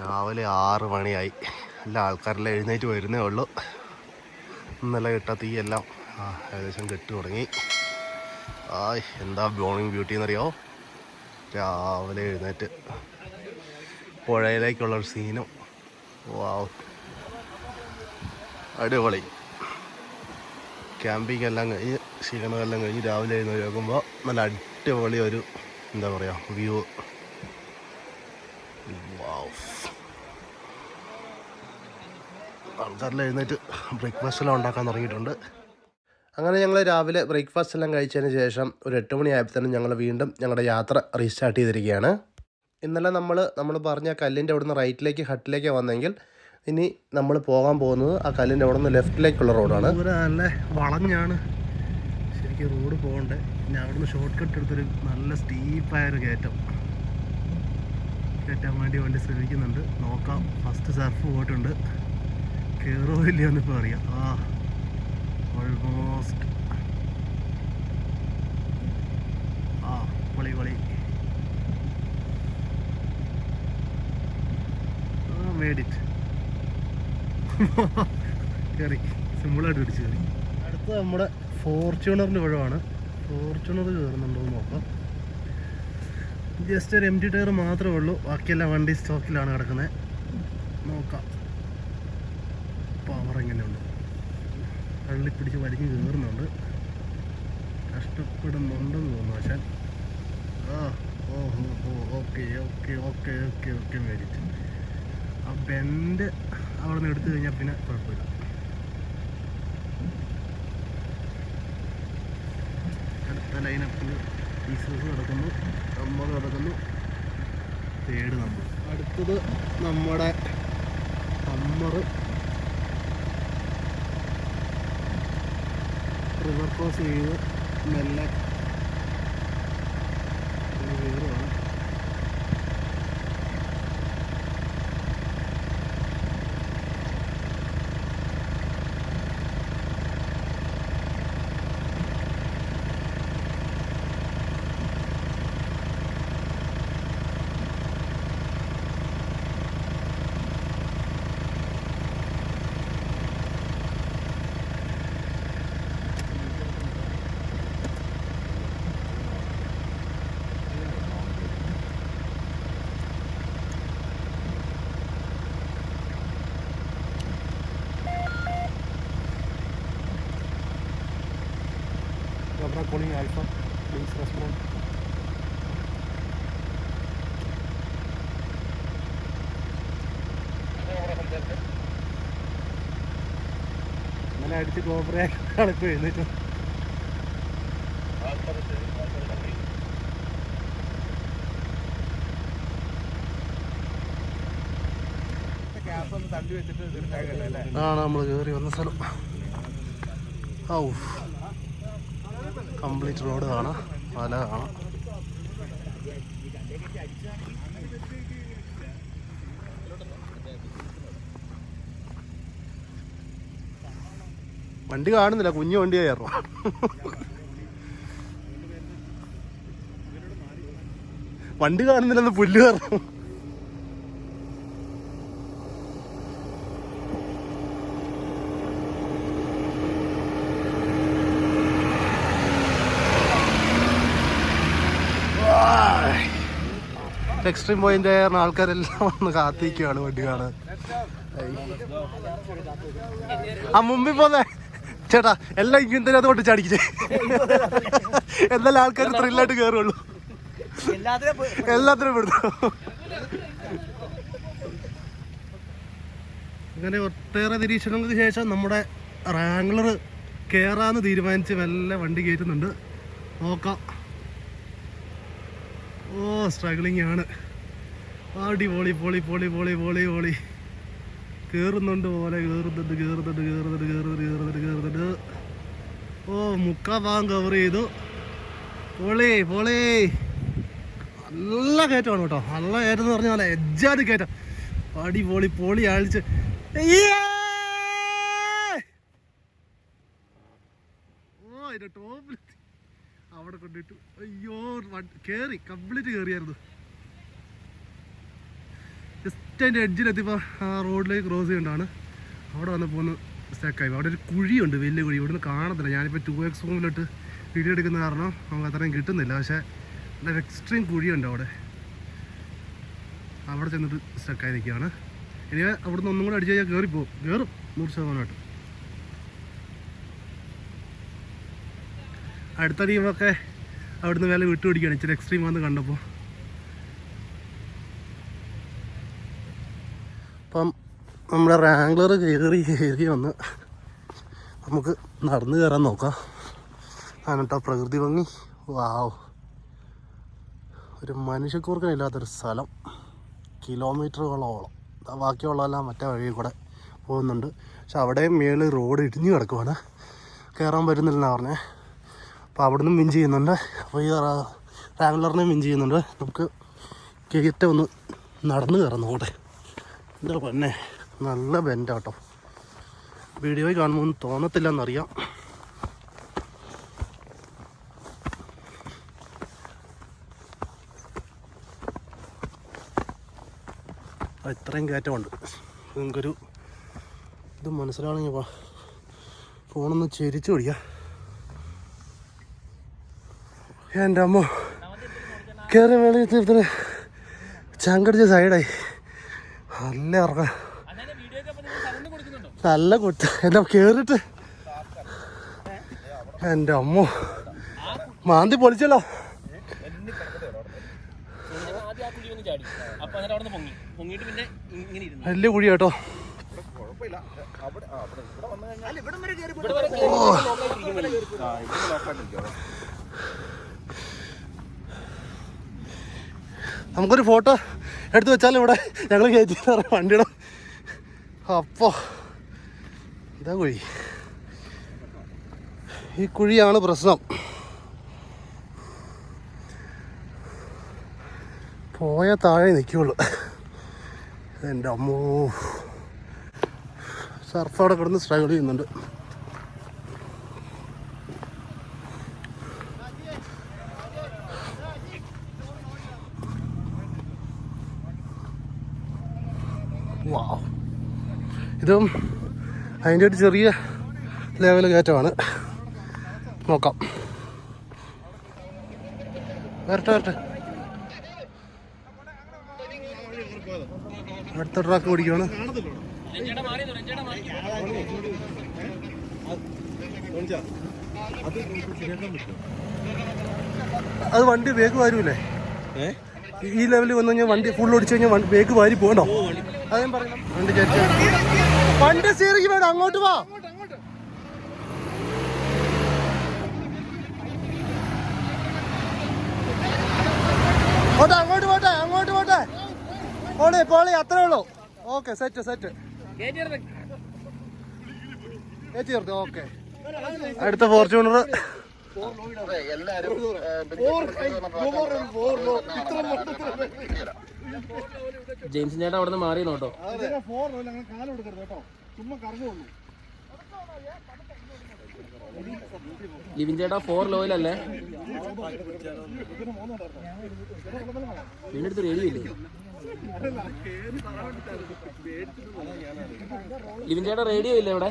രാവിലെ ആറ് മണിയായി. എല്ലാ ആൾക്കാരെല്ലാം എഴുന്നേറ്റ് വരുന്നേ ഉള്ളൂ. ഇന്നലെ കിട്ട തീയെല്ലാം ഏകദേശം കെട്ടു തുടങ്ങി. ആയ് എന്താ ബോണിങ് ബ്യൂട്ടി എന്നറിയോ? രാവിലെ എഴുന്നേറ്റ് പുഴയിലേക്കുള്ള ഒരു സീനും. വാവ്. അടിപൊളി. ക്യാമ്പിംഗ് എല്ലാം കഴിഞ്ഞ് ക്ഷീണമെല്ലാം കഴിഞ്ഞ് രാവിലെ എഴുന്നേറ്റ് നോക്കുമ്പോൾ നല്ല അടിപൊളി ഒരു എന്താ പറയുക വ്യൂ വാവ് ആൾക്കാരെല്ലാം എഴുന്നേറ്റ് ബ്രേക്ക്ഫാസ്റ്റ് എല്ലാം ഉണ്ടാക്കാൻ തുടങ്ങിയിട്ടുണ്ട്. അങ്ങനെ ഞങ്ങൾ രാവിലെ ബ്രേക്ക്ഫാസ്റ്റ് എല്ലാം കഴിച്ചതിന് ശേഷം ഒരു എട്ട് മണിയായപ്പോൾ തന്നെ ഞങ്ങൾ വീണ്ടും ഞങ്ങളുടെ യാത്ര റീസ്റ്റാർട്ട് ചെയ്തിരിക്കുകയാണ്. ഇന്നലെ നമ്മൾ നമ്മൾ പറഞ്ഞ കല്ലിന്റെ അവിടുന്ന് റൈറ്റിലേക്ക് ഹട്ടിലേക്ക് വന്നെങ്കിൽ ഇനി നമ്മൾ പോകാൻ പോകുന്നത് ആ കല്ലിന്റെ അവിടെ നിന്ന് ലെഫ്റ്റിലേക്കുള്ള റോഡാണ്. നല്ല വളഞ്ഞാണ്. ശരിക്കും റോഡ് പോകണ്ടേ. പിന്നെ അവിടുന്ന് ഷോർട്ട് കട്ട് എടുത്തൊരു നല്ല സ്റ്റീപ്പായൊരു കയറ്റം. കയറ്റാൻ വേണ്ടി വണ്ടി ശ്രമിക്കുന്നുണ്ട്. നോക്കാം. ഫസ്റ്റ് സർഫ് പോയിട്ടുണ്ട്. കയറോ ഇല്ലയോ എന്നിപ്പോൾ അറിയാം. ആ ഓൾമോസ്റ്റ് ആ പൊളി പൊളി. ആ മേഡിറ്റ് കയറി സിമ്പിളായിട്ട് പിടിച്ച് കയറി അടുത്ത നമ്മുടെ ഫോർച്യൂണറിന്റെ ഒഴിവാണ് ഫോർച്യൂണർ കയറുന്നുണ്ടോ എന്ന് നോക്കാം. ജസ്റ്റ് ഒരു എം ടി ടയർ മാത്രമേ ഉള്ളൂ. ബാക്കിയെല്ലാം വണ്ടി സ്റ്റോക്കിലാണ് കിടക്കുന്നത്. നോക്കാം. കള്ളി പിടിച്ച് വലിഞ്ഞ് കയറുന്നുണ്ട് കഷ്ടപ്പെടുന്നുണ്ടെന്ന് തോന്നുന്നു പക്ഷേ. ആ ഓ ഓ okay okay okay okay okay മേടിച്ച് ആ ബെൻഡ് അവിടെ നിന്ന് എടുത്തു കഴിഞ്ഞാൽ പിന്നെ കുഴപ്പമില്ല. അടുത്ത ലൈനപ്പിൽ പീസസ് കിടക്കുന്നു. നമ്മൾ കിടക്കുന്നു. തേട് നമ്മൾ അടുത്തത് നമ്മുടെ ഹമ്മർ റിവർ ക്രോസ് ചെയ്ത്. മെല്ലെ ഇങ്ങനെ കയറുവാണ് Dobra calling Alpha, please respond. ഇന്നലെ അടിച്ച് കോപ്പറയാക്കാണ് ഇപ്പോൾ എഴുന്നേറ്റ്. ആണ് നമ്മൾ കയറി വന്ന സ്ഥലം. ഔ കംപ്ലീറ്റ് റോഡ് കാണാം. മല കാണാം. വണ്ടി കാണുന്നില്ല. കുഞ്ഞു വണ്ടി കയറും വണ്ടി കാണുന്നില്ലെന്ന് പുല്ല് കയറും എക്സ്ട്രീം പോയിന്റ് ആയിരുന്ന ആൾക്കാരെല്ലാം വന്ന് കാത്തിരിക്കുകയാണ് വണ്ടി കാണാൻ. ആ മുമ്പിൽ പോന്നെ. ചേട്ടാ എല്ലാം ഇങ്ങനത്തെ അതുകൊണ്ട് ചാടിക്കേ എന്നാലും ആൾക്കാർ ത്രില്ലായിട്ട് കയറുള്ളൂ എല്ലാത്തിനും പെടുന്നു. അങ്ങനെ ഒട്ടേറെ നിരീക്ഷണങ്ങൾക്ക് ശേഷം നമ്മുടെ റാംഗ്ലർ കയറാന്ന് തീരുമാനിച്ച് വല്ല വണ്ടി കയറ്റുന്നുണ്ട്. നോക്കാം. ഓ സ്ട്രഗ്ലിംഗ് ആണ്. ആടി പോളി പോളി പോളി പോളി പോളി പോളി കയറുന്നുണ്ട് പോലെ കയറുന്നുണ്ട് കയറുന്നുണ്ട് കയറുന്നുണ്ട് കയറുന്നുണ്ട് കയറുന്നുണ്ട് കയറുന്നുണ്ട് ഓ മുക്കാ ഭാഗം കവർ ചെയ്തു. പൊളി പൊളി നല്ല കയറ്റമാണ് കേട്ടോ. നല്ല കയറ്റം എന്ന് പറഞ്ഞാൽ എജ്ജാതി കയറ്റം. അടി പൊളി പൊളി അഴിച്ച് ഓ അതിന്റെ ടോപ്പിൽ അവിടെ കൊണ്ടിട്ടു അയ്യോ കയറി കംപ്ലീറ്റ് കയറിയായിരുന്നു ജസ്റ്റ് അതിന്റെ എഡ്ജിലെത്തിയപ്പോൾ ആ റോഡിലേക്ക് ക്രോസ് ചെയ്യേണ്ടതാണ് അവിടെ വന്നപ്പോൾ ഒന്ന് സ്റ്റക്കായി അവിടെ ഒരു കുഴിയുണ്ട് വലിയ കുഴി. ഇവിടെ നിന്ന് കാണത്തില്ല. ഞാനിപ്പോൾ ടു എക്സ് ഫോമിലിട്ട് വീഡിയോ എടുക്കുന്ന കാരണം നമുക്ക് അത്രയും കിട്ടുന്നില്ല. പക്ഷേ നല്ല എക്സ്ട്രീം കുഴിയുണ്ട് അവിടെ. അവിടെ ചെന്നിട്ട് സ്റ്റക്കായി നിൽക്കുകയാണ്. ഇനി അവിടുന്ന് ഒന്നും കൂടെ അടിച്ച് കഴിഞ്ഞാൽ കയറിപ്പോവും കയറും നൂറ് ശതമാനമായിട്ട്. അടുത്ത ടീമൊക്കെ അവിടുന്ന് വില വിട്ടുപിടിക്കുകയാണ്. ഇച്ചിരി എക്സ്ട്രീം വന്ന് കണ്ടപ്പോൾ അപ്പം നമ്മുടെ റാങ്ക്ലർ കയറി കയറി വന്ന് നമുക്ക് നടന്നു കയറാൻ നോക്കാം. ആനട്ടോ പ്രകൃതി ഭംഗി. വാവ് ഒരു മനുഷ്യക്കൂർക്കനില്ലാത്തൊരു സ്ഥലം. കിലോമീറ്ററുകളോളം. ബാക്കിയുള്ളതെല്ലാം മറ്റേ വഴി കൂടെ പോകുന്നുണ്ട്. പക്ഷെ അവിടെയും മേളിൽ റോഡ് ഇടിഞ്ഞു കിടക്കുവാണ്. കയറാൻ പറ്റുന്നില്ലെന്നാണ് പറഞ്ഞേ. അപ്പോൾ അവിടുന്ന് വിൻ ചെയ്യുന്നുണ്ട്. അപ്പോൾ ഈ റാംഗ്ലറിനെ വിൻ ചെയ്യുന്നുണ്ട്. നമുക്ക് കയറ്റം ഒന്ന് നടന്നു കയറുന്നു കൂടെ എന്താ പൊന്നെ? നല്ല ബെൻഡാട്ടോ വീഡിയോയിൽ കാണുമ്പോൾ ഒന്നും തോന്നത്തില്ലെന്നറിയാം. ഇത്രയും കയറ്റമുണ്ട്. നിങ്ങൾക്കൊരു ഇത് മനസ്സിലാണെങ്കിൽ ഫോണൊന്ന് ചെരിച്ചു പിടിക്കാം. എന്റെ അമ്മ കയറി വേളി തീർത്തിന് ചങ്കടിച്ച സൈഡായി. നല്ല ഇറങ്ങാം നല്ല കുട്ട എന്റെ കയറിട്ട് എന്റെ അമ്മ മാന്തി പൊളിച്ചല്ലോ. വലിയ കുഴി കേട്ടോ. ഒന്ന് ചാടി അപ്പൊ എന്നിട്ട് അവിടെ നിന്ന് പൊങ്ങി പൊങ്ങിയിട്ട് പിന്നെ ഇങ്ങനെ ഇരുന്നു വലിയ കുഴി കേട്ടോ ഇവിടെ വരെ കേറി ലോക്കായിട്ടിരിക്കും നമുക്കൊരു ഫോട്ടോ എടുത്തു വെച്ചാലും ഇവിടെ ഞങ്ങൾ കയറ്റി വണ്ടിയുടെ അപ്പോ ഇതാ കുഴി. ഈ കുഴിയാണ് പ്രശ്നം. പോയ താഴെ നിൽക്കുള്ളൂ എന്റെ അമ്മോ. സർഫ് അവിടെ കിടന്ന് സ്ട്രഗിൾ ചെയ്യുന്നുണ്ട് വാവ് ഇതും അതിന്റെ ഒരു ചെറിയ ലെവൽ കയറ്റമാണ്. നോക്കാം. വരട്ടെ വരട്ടെ. അടുത്ത ട്രാക്ക് ഓടിക്കുകയാണ് അത് വണ്ടി ബേക്ക് വാരൂലേ? ഈ ലെവലിൽ വന്നു കഴിഞ്ഞാൽ വണ്ടി ഫുൾ ഓടിച്ചു കഴിഞ്ഞാൽ ബേക്ക് വാരി പോകണ്ടോ? അതേ പറയണം വണ്ടി ചേച്ചി വണ്ടി സീറിക്ക് വേണം അങ്ങോട്ട് വാ. പോട്ടെ അങ്ങോട്ട് പോട്ടെ അങ്ങോട്ട് പോട്ടെ. പോളി പോളി അത്രേ ഉള്ളൂ. ഓക്കെ സെറ്റ് സെറ്റ് കയറ്റി ചേർത്ത് ഓക്കെ. അടുത്ത ഫോർച്യൂണർ ജെയിംസ് ചേട്ടാ അവിടെ നിന്ന് മാറി നോട്ടോ ലിവിൻ ചേട്ടാ ഫോർ ലോയിലല്ലേ വീണ്ടെടുത്ത് റേഡിയോ ഇല്ലേ ലിവിൻ ചേട്ടാ റേഡിയോ ഇല്ലേ ഇവിടെ?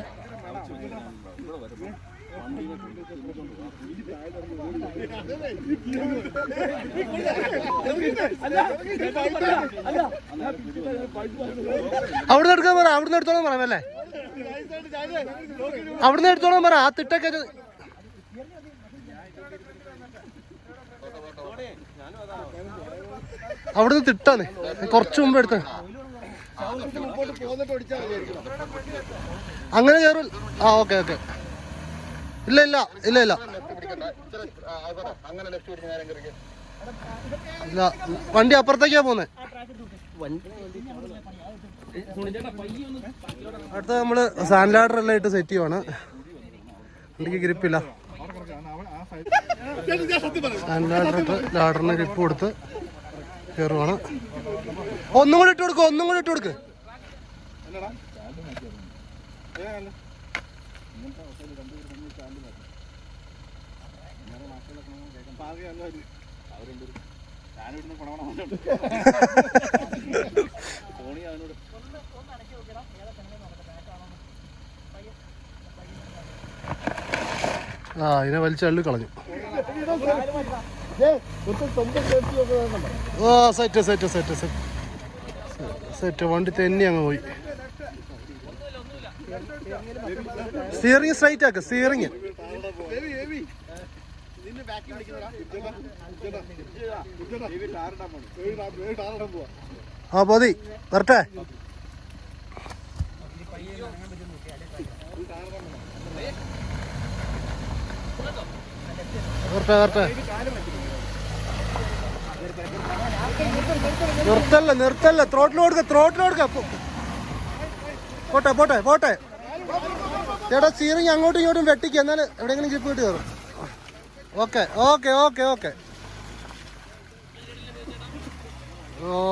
അവിടുന്ന് എടുക്കാൻ പറ അവിടുന്ന് എടുത്തോളം പറയാം അല്ലേ അവിടുന്ന് എടുത്തോളം പറ ആ തിട്ടൊക്കെ അവിടുന്ന് തിട്ടാന്ന് കുറച്ച് മുമ്പ് എടുത്ത. അങ്ങനെ കയറും. ആ ഓക്കെ ഓക്കെ. ഇല്ല ഇല്ല ഇല്ല ഇല്ല. ഇല്ല വണ്ടി അപ്പുറത്തേക്കാ പോന്നെ. അടുത്ത നമ്മൾ സാൻഡ് ലാഡർ എല്ലാം ഇട്ട് സെറ്റ് ചെയ്യുവാണ്. വണ്ടിക്ക് ഗ്രിപ്പില്ല സാൻഡ് ലാഡർ ഇട്ട് ലാഡറിന് ഗ്രിപ്പ് കൊടുത്ത് കയറുവാണ് ഒന്നും കൂടി ഇട്ട് കൊടുക്ക് ഒന്നും കൂടി ഇട്ട് ഇങ്ങനത്തെ അവസ്ഥയിൽ കണ്ടുപിടിക്കുന്ന ചാനൽ നോക്കാം ഇങ്ങനെ വാക്കുകളൊക്കെ നമ്മൾ കേൾക്കാം പാകെ അല്ലായിരുന്നു അവരുണ്ട് ഞാനിവിടുന്ന് ഗുണമണമുണ്ട് തോണി അതിനോട് ആ ഇതിനെ വലിച്ചള്ളി കളഞ്ഞു set set set set set വണ്ടി തന്നെ അങ്ങ് പോയി. സ്റ്റിയറിംഗ് സ്ട്രൈറ്റ് ആക്ക് സ്റ്റിയറിംഗ് ആ പോതി വരട്ടെ. വരട്ടെ വരട്ടെ. നിർത്തല്ല നിർത്തല്ല ത്രോട്ടിലോടുക്ക ത്രോട്ടിലോടുക്ക പോട്ടെ പോട്ടെ പോട്ടെ. ചേട്ടാ സീറിങ് അങ്ങോട്ടും ഇങ്ങോട്ടും വെട്ടിക്ക്. എന്നാൽ എവിടെയെങ്കിലും ജിപ്പ് കിട്ടി കയറും. Okay okay okay okay.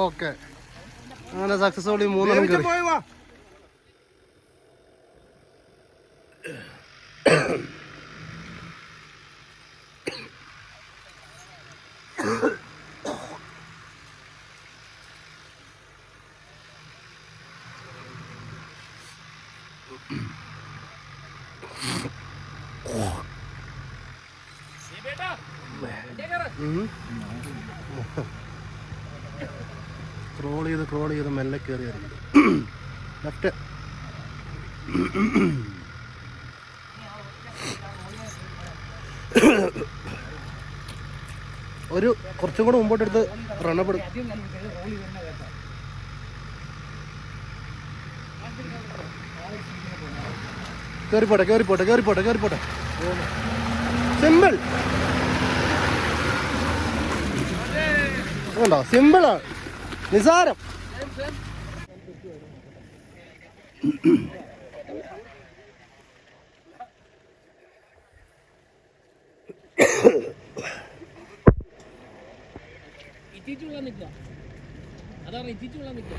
Okay. അങ്ങനെ സക്സസ്ഫുള്ളി മൂന്നെണ്ണം കയറി. ക്രോൾ ചെയ്ത് ക്രോൾ ചെയ്ത് മെല്ലെ കയറി ലെഫ്റ്റ് ഒരു കുറച്ചും കൂടെ മുമ്പോട്ടെടുത്ത് റണ്ണപ്പെടും കയറിപ്പോട്ടെ കയറിപ്പോട്ടെ കയറിപ്പോട്ടെ കയറിപ്പോട്ടെ സിമ്പിൾ ഉണ്ടോ സിമ്പിളാണ് നിസാരം. ഇറ്റിച്ചു വെള്ളം നിൽക്കുക. അതാണ് ഇറ്റിച്ചു വെള്ളം നിൽക്കുക.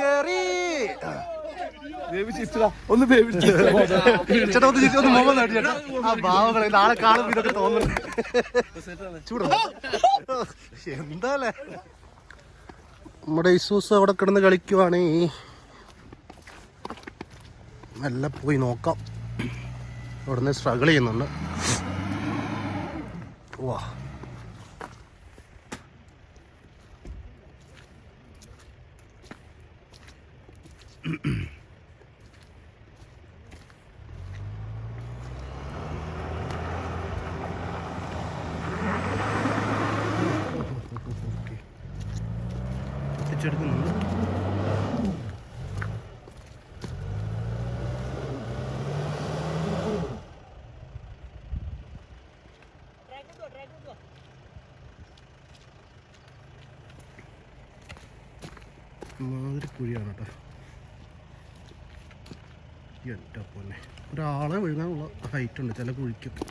കേറി. ഒന്ന് ചേട്ടാ ഒന്ന് ചിരിച്ച് ഒന്ന് മുഖം നേടി ചേട്ടാ. ആ ഭാവങ്ങളെ നാളെ കാണുമ്പോ ഇതൊക്കെ തോന്നുന്നു ചൂടോ എന്താല്ലേ നമ്മുടെ ഇസൂസ് അവിടെ കിടന്ന് കളിക്കുവാണേ. മെല്ലെ പോയി നോക്കാം. അവിടുന്ന് സ്ട്രഗിൾ ചെയ്യുന്നുണ്ട്. വാ എത്തിച്ചെടുക്കുന്നുണ്ട് മാതിരി കുഴിയാണ് കേട്ടോ എന്റെ പോലെ ഒരാളെ വീഴാനുള്ള ഹൈറ്റ് ഉണ്ട്. ചില കുഴിക്കൊക്കെ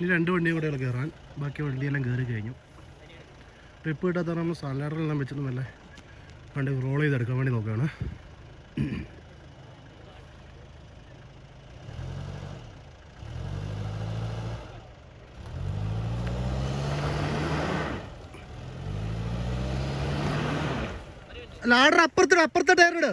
ഇനി രണ്ട് വണ്ടി കൂടെ കയറാൻ. ബാക്കി വണ്ടിയെല്ലാം കയറി കഴിഞ്ഞു. ട്രിപ്പ് കിട്ടാത്ത നമ്മൾ സാലഡറിലെല്ലാം നല്ല വണ്ടി റോൾ ചെയ്തെടുക്കാൻ വേണ്ടി നോക്കുകയാണ്. ലാഡർ അപ്പുറത്തിട അപ്പുറത്തെ ടയറിട്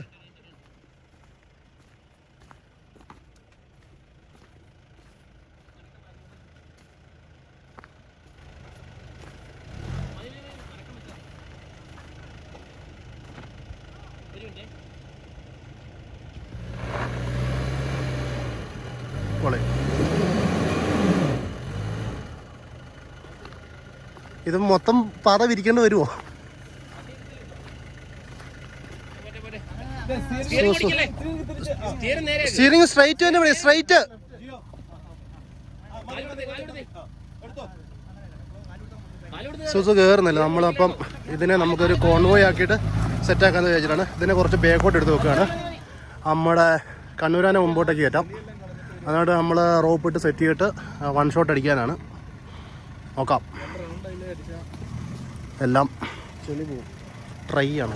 ഇത് മൊത്തം പാത വിരിക്കേണ്ടി വരുമോ സ്റ്റിയറിംഗ് സ്ട്രൈറ്റ് തന്നെ പിടി സ്ട്രൈറ്റ് സൂസ് കയറുന്നില്ല നമ്മളപ്പം ഇതിനെ നമുക്കൊരു കോൺവോയ് ആക്കിയിട്ട് സെറ്റാക്കാന്ന് വിചാരിച്ചിട്ടാണ്. ഇതിനെ കുറച്ച് ബേക്കോട്ട് എടുത്ത് വെക്കുകയാണ്. നമ്മുടെ കണ്ണൂരാനെ മുമ്പോട്ടേക്ക് കയറ്റാം. അതുകൊണ്ട് നമ്മൾ റോപ്പ് ഇട്ട് സെറ്റ് ചെയ്തിട്ട് വൺ ഷോട്ട് അടിക്കാനാണ്. നോക്കാം. എല്ലാം ട്രൈ ആണ്.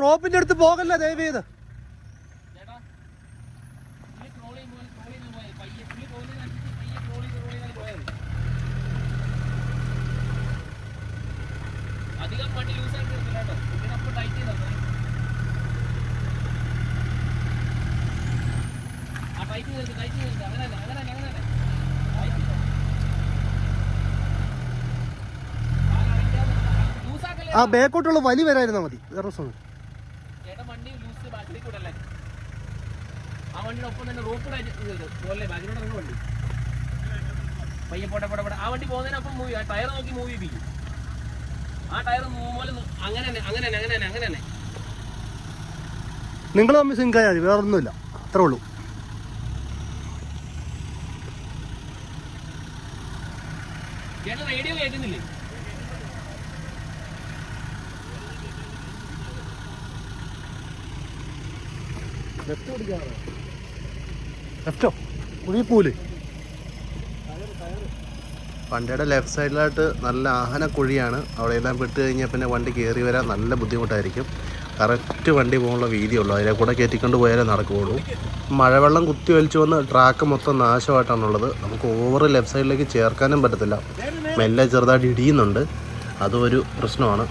റോപ്പിന്റെ അടുത്ത് പോകല്ല ദയവ് ചെയ്ത് അധികം വണ്ടി യൂസ് കേട്ടോ. ഇതിനപ്പം ടൈറ്റ് ചെയ്താൽ ആ ടൈറ്റ് ചെയ്ത് ടൈറ്റ് ചെയ്ത് ബാക്കോട്ടുള്ള വലി വരായിരുന്നാ മതി. വേറെ വണ്ടി ബാക്കിലേക്ക് വിടല്ലേ ആ വണ്ടിയുടെ ഒപ്പം തന്നെ റോപ്പ് പോലെ ബാക്കിലൂടെ ഇറങ്ങുന്ന വണ്ടി. പയ്യെ പോട്ടെ പോട്ടെ പോട്ടെ. ആ വണ്ടി പോകുന്നതിനൊപ്പം മൂവ് ആ ടയർ നോക്കി മൂവ് ചെയ്യിപ്പിക്കും. ആ ടയർ പോലെ അങ്ങനെ തന്നെ അങ്ങനെ തന്നെ അങ്ങനെ തന്നെ അങ്ങനെ തന്നെ. നിങ്ങൾ തമ്മിൽ സിങ്ക് ആയാൽ മതി. വേറെ ഒന്നുമില്ല അത്രേ ഉള്ളൂ. ചേട്ടൻ റേഡിയോ കേൾക്കുന്നില്ലേ? ലെഫ്റ്റോ കുഴി പൂൽ. വണ്ടിയുടെ ലെഫ്റ്റ് സൈഡിലായിട്ട് നല്ല ആഹന കുഴിയാണ്. അവിടെ എല്ലാം പെട്ട് കഴിഞ്ഞാൽ പിന്നെ വണ്ടി കയറി വരാൻ നല്ല ബുദ്ധിമുട്ടായിരിക്കും. കറക്റ്റ് വണ്ടി പോകാനുള്ള വീതിയുള്ളൂ. അതിനെ കൂടെ കയറ്റിക്കൊണ്ട് പോയാലേ നടക്കുകയുള്ളൂ. മഴവെള്ളം കുത്തി വലിച്ചു വന്ന് ട്രാക്ക് മൊത്തം നാശമായിട്ടാണുള്ളത്. നമുക്ക് ഓവർ ലെഫ്റ്റ് സൈഡിലേക്ക് ചേർക്കാനും പറ്റത്തില്ല. മെല്ലെ ചെറുതായിട്ട് ഇടിയുന്നുണ്ട്. അതും ഒരു പ്രശ്നമാണ്.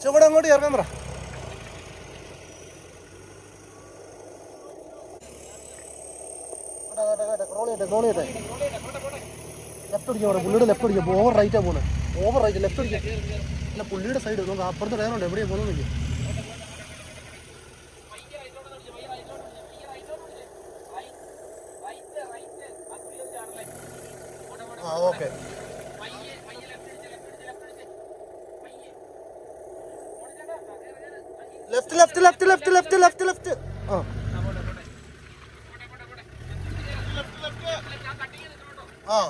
ചുവടെ അങ്ങോട്ട് ചേർക്കാൻ പറ. ലെഫ്റ്റ് അടിക്കാൻ പറയാം പുള്ളിയുടെ ലെഫ്റ്റ് അടിക്കാം ഓവർ റൈറ്റാ പോണേ. ഓവർ റൈറ്റ് ലെഫ്റ്റ് അടിക്കാം. അല്ല പുള്ളിയുടെ സൈഡ് നമുക്ക് അപ്പുറത്തെ ടയറുണ്ട് എവിടെയാ പോകുന്നില്ല ആ okay left left left left left left left ആ ആ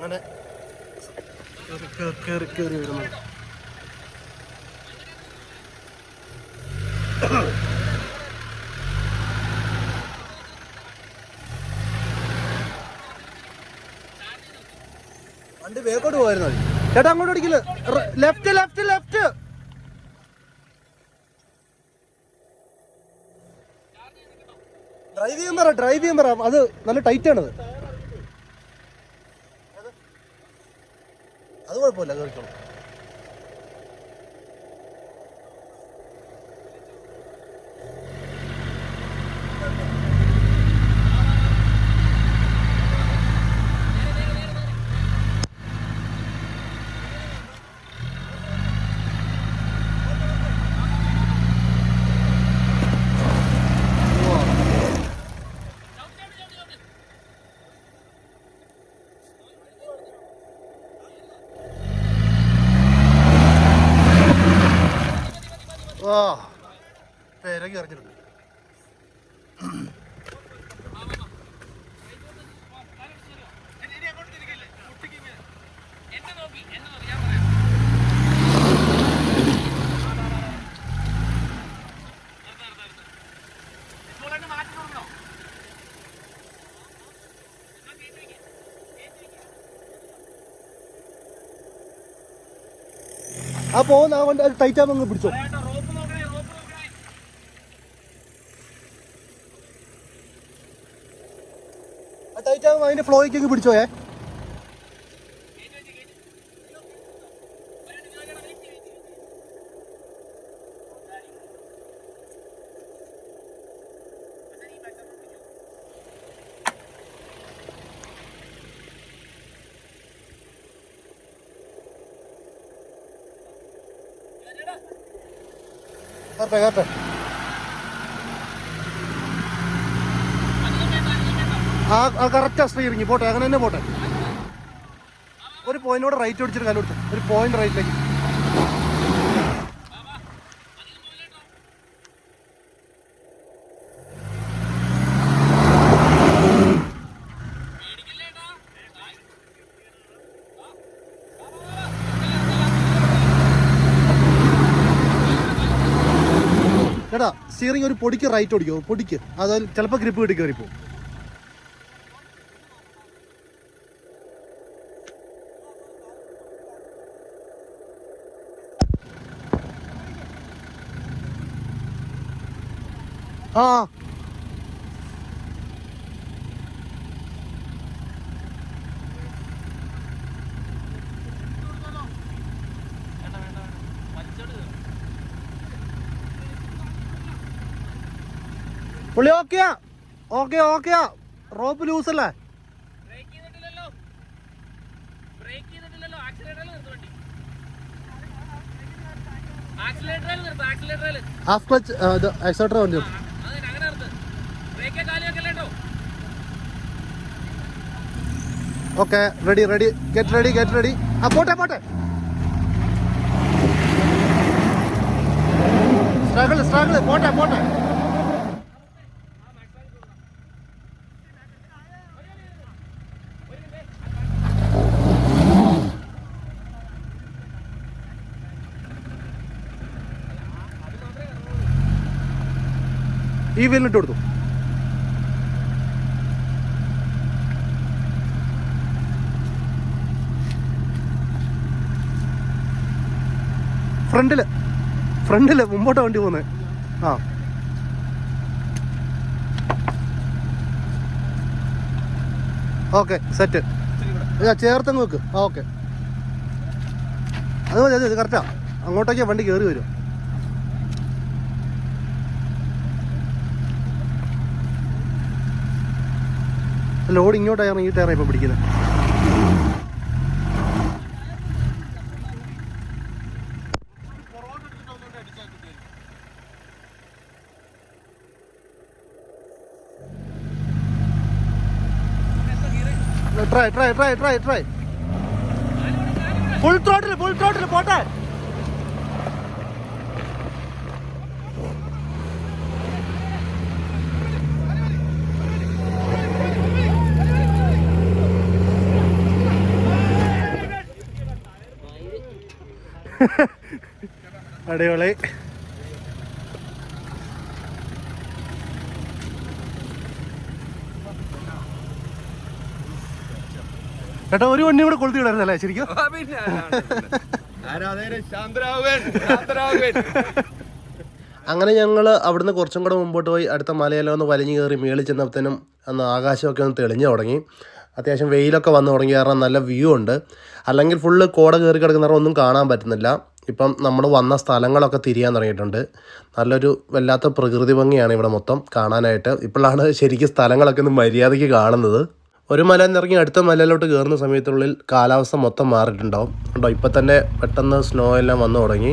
അങ്ങനെ കയറി കയറി വരുന്നു. വണ്ടി വേക്കോട്ട് പോയിരുന്നു ചേട്ടാ അങ്ങോട്ട് ഓടിക്കില്ല ലെഫ്റ്റ് ലെഫ്റ്റ് ലെഫ്റ്റ് ഡ്രൈവ് ചെയ്യാൻ പറ ഡ്രൈവ് ചെയ്യാൻ പറ. അത് നല്ല ടൈറ്റ് ആണത് അത് കുഴപ്പമില്ല കേൾക്കണം ഓ പേരൊക്കെ ഇറങ്ങിയിട്ടുണ്ട് എന്നെ നോക്കി എന്നെ നോക്കി ഞാൻ പറയാം ഇപ്പോൾ മാറ്റി കൊടുക്കണോ ആ പോകുന്ന ആ വണ്ടി ടൈറ്റ് ആകുമ്പോൾ പിടിച്ചോ പറയട്ടോ റോപ്പ് നോക്കണേ റോപ്പ് നോക്കണേ ടൈറ്റ് ആകുമ്പോൾ അതിന്റെ ഫ്ലോയ്ക്ക് അങ്ങ് പിടിച്ചോയേ കറക്റ്റ് കറക്റ്റ് ആ കറക്റ്റ് സ്ട്രീറിങ് പോട്ടെ അങ്ങനെ തന്നെ പോട്ടെ. ഒരു പോയിന്റോടെ റൈറ്റ് ഓടിച്ചിട്ട് കാലം ഒരു പോയിന്റ് റൈറ്റിലേക്ക് ചേട്ടാ സ്റ്റിയറിംഗ് ഒരു പൊടിക്ക് റൈറ്റ് ഓടിക്കോ? പൊടിക്ക്. അതായത് ചിലപ്പോൾ ഗ്രിപ്പ് കിട്ടി കയറിപ്പോ ആ. വേണ്ട വേണ്ട വേണ്ട പുള്ളി ഓക്കെയാ. ഓക്കെ ഓക്കെയാ. റോപ്പ് ലൂസ് അല്ലേ ബ്രേക്ക് ക്ലച്ച് ബ്രേക്ക് ചെയ്തിട്ടില്ലല്ലോ ആക്സിലേറ്ററിൽ നിർത്ത് വണ്ടി ആക്സിലേറ്ററിൽ നിർത്ത് ആക്സിലേറ്ററിൽ ഹാഫ് ക്ലച്ച് ഇത് എക്സോട്ടർ വണ്ടി ആ, അതിന് അങ്ങനെ നിർത്ത് ബ്രേക്ക് കാലി വെക്കല്ലേ കേട്ടോ okay ready ready get ready get ready ആ പോട്ടെ പോട്ടെ. സ്ട്രഗിൾ സ്ട്രഗിൾ പോട്ടെ പോട്ടെ. ഈ വീലിനിട്ട് കൊടുത്തു. ഫ്രണ്ടിൽ. ഫ്രണ്ടിൽ മുമ്പോട്ട് വണ്ടി പോകുന്നത് ആ. Okay set. ചേർത്തങ്ങ് വെക്ക്. ആ ഓക്കെ. അത് മതി അത് കറക്റ്റാ അങ്ങോട്ടേക്ക് വണ്ടി കയറി വരും. ലോഡ് ഇങ്ങോട്ട് ടയറാണ് ഇപ്പം പിടിക്കുന്നത്. Try try try try try full throttle full throttle പോട്ടെ. അടിപൊളി. ചേട്ടാ ഒരു വണ്ടി കൂടെ കൊളുത്തി വിടായിരുന്നല്ലേ ശരിക്കും? അങ്ങനെ ഞങ്ങൾ അവിടുന്ന് കുറച്ചും കൂടെ മുമ്പോട്ട് പോയി അടുത്ത മലയെല്ലാം ഒന്ന് വലിഞ്ഞു കയറി മേളിൽ ചെന്നപ്പോഴത്തേനും അന്ന് ആകാശമൊക്കെ ഒന്ന് തെളിഞ്ഞു തുടങ്ങി. അത്യാവശ്യം വെയിലൊക്കെ വന്നു തുടങ്ങി കാരണം നല്ല വ്യൂ ഉണ്ട്. അല്ലെങ്കിൽ ഫുള്ള് കോട കയറി കിടക്കുന്നവർ ഒന്നും കാണാൻ പറ്റുന്നില്ല. ഇപ്പം നമ്മൾ വന്ന സ്ഥലങ്ങളൊക്കെ തിരിയാൻ തുടങ്ങിയിട്ടുണ്ട്. നല്ലൊരു വല്ലാത്ത പ്രകൃതി ഭംഗിയാണ് ഇവിടെ മൊത്തം കാണാനായിട്ട്. ഇപ്പോഴാണ് ശരിക്കും സ്ഥലങ്ങളൊക്കെ ഒന്ന് മര്യാദയ്ക്ക് കാണുന്നത്. ഒരു മല ഇറങ്ങി അടുത്ത മലയിലോട്ട് കയറുന്ന സമയത്തുള്ളിൽ കാലാവസ്ഥ മൊത്തം മാറിയിട്ടുണ്ടാവും. കേട്ടോ ഇപ്പം തന്നെ പെട്ടെന്ന് സ്നോ എല്ലാം വന്നു തുടങ്ങി.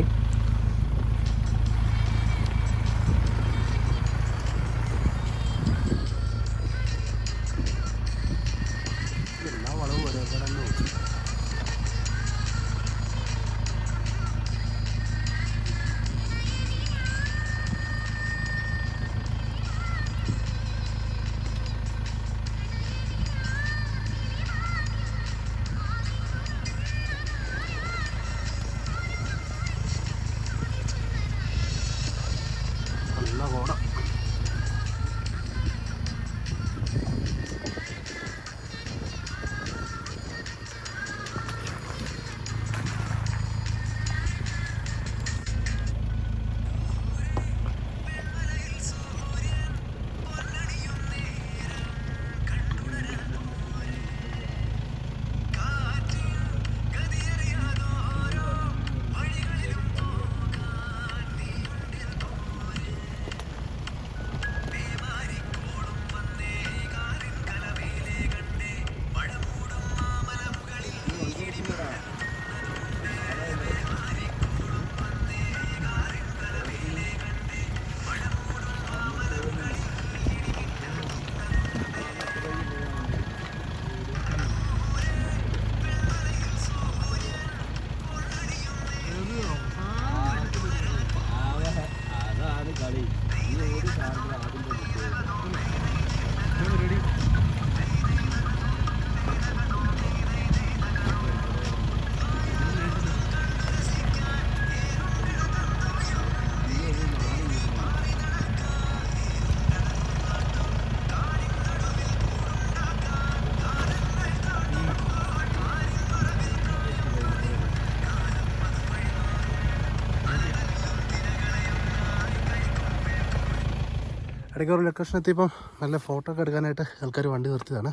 ഇടയ്ക്ക് ഒരു ലൊക്കേഷൻ എത്തിയപ്പം നല്ല ഫോട്ടോ ഒക്കെ എടുക്കാനായിട്ട് ആൾക്കാർ വണ്ടി നിർത്തിയതാണ്.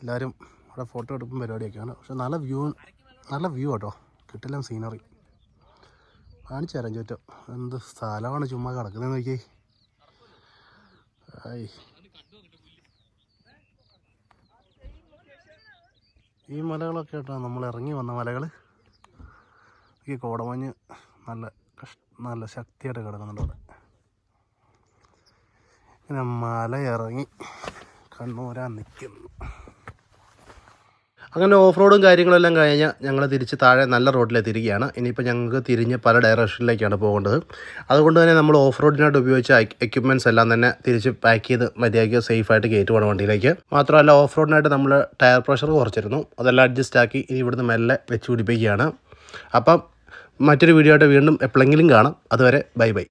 എല്ലാവരും അവിടെ ഫോട്ടോ എടുക്കും പരിപാടിയൊക്കെയാണ്. പക്ഷെ നല്ല വ്യൂ നല്ല വ്യൂ കേട്ടോ കിട്ടില്ല സീനറി കാണിച്ചു തരാം ചുറ്റും. എന്ത് സ്ഥലമാണ് ചുമ്മാ കിടക്കുന്നത് നോക്കി ആയി ഈ മലകളൊക്കെ കേട്ടോ നമ്മൾ ഇറങ്ങി വന്ന മലകൾ ഈ കോടമഞ്ഞ് നല്ല കഷ് നല്ല ശക്തിയായിട്ട് കിടക്കുന്നുണ്ട് അവിടെ. ഇങ്ങനെ മല ഇറങ്ങി കണ്ണൂരാൻ നിൽക്കുന്നു അങ്ങനെ ഓഫ് റോഡും കാര്യങ്ങളെല്ലാം കഴിഞ്ഞ് ഞങ്ങൾ തിരിച്ച് താഴെ നല്ല റോഡിലെത്തിയിരിക്കുകയാണ് ഇനിയിപ്പോൾ ഞങ്ങൾക്ക് തിരിഞ്ഞ് പല ഡയറക്ഷനിലേക്കാണ് പോകേണ്ടത്. അതുകൊണ്ട് തന്നെ നമ്മൾ ഓഫ് റോഡിനായിട്ട് ഉപയോഗിച്ച എക്യുപ്മെന്റ്സ് എല്ലാം തന്നെ തിരിച്ച് പാക്ക് ചെയ്ത് മര്യാദയ്ക്ക് സേഫായിട്ട് പോകണം വണ്ടിയിലേക്ക്. മാത്രമല്ല ഓഫ് റോഡിനായിട്ട് നമ്മൾ ടയർ പ്രഷർ കുറച്ചിരുന്നു. അതെല്ലാം അഡ്ജസ്റ്റ് ആക്കി ഇനി ഇവിടുന്ന് മെല്ലെ വെച്ച് പിടിപ്പിക്കുകയാണ് അപ്പം മറ്റൊരു വീഡിയോ ആയിട്ട് വീണ്ടും എപ്പോഴെങ്കിലും കാണാം. അതുവരെ ബൈ ബൈ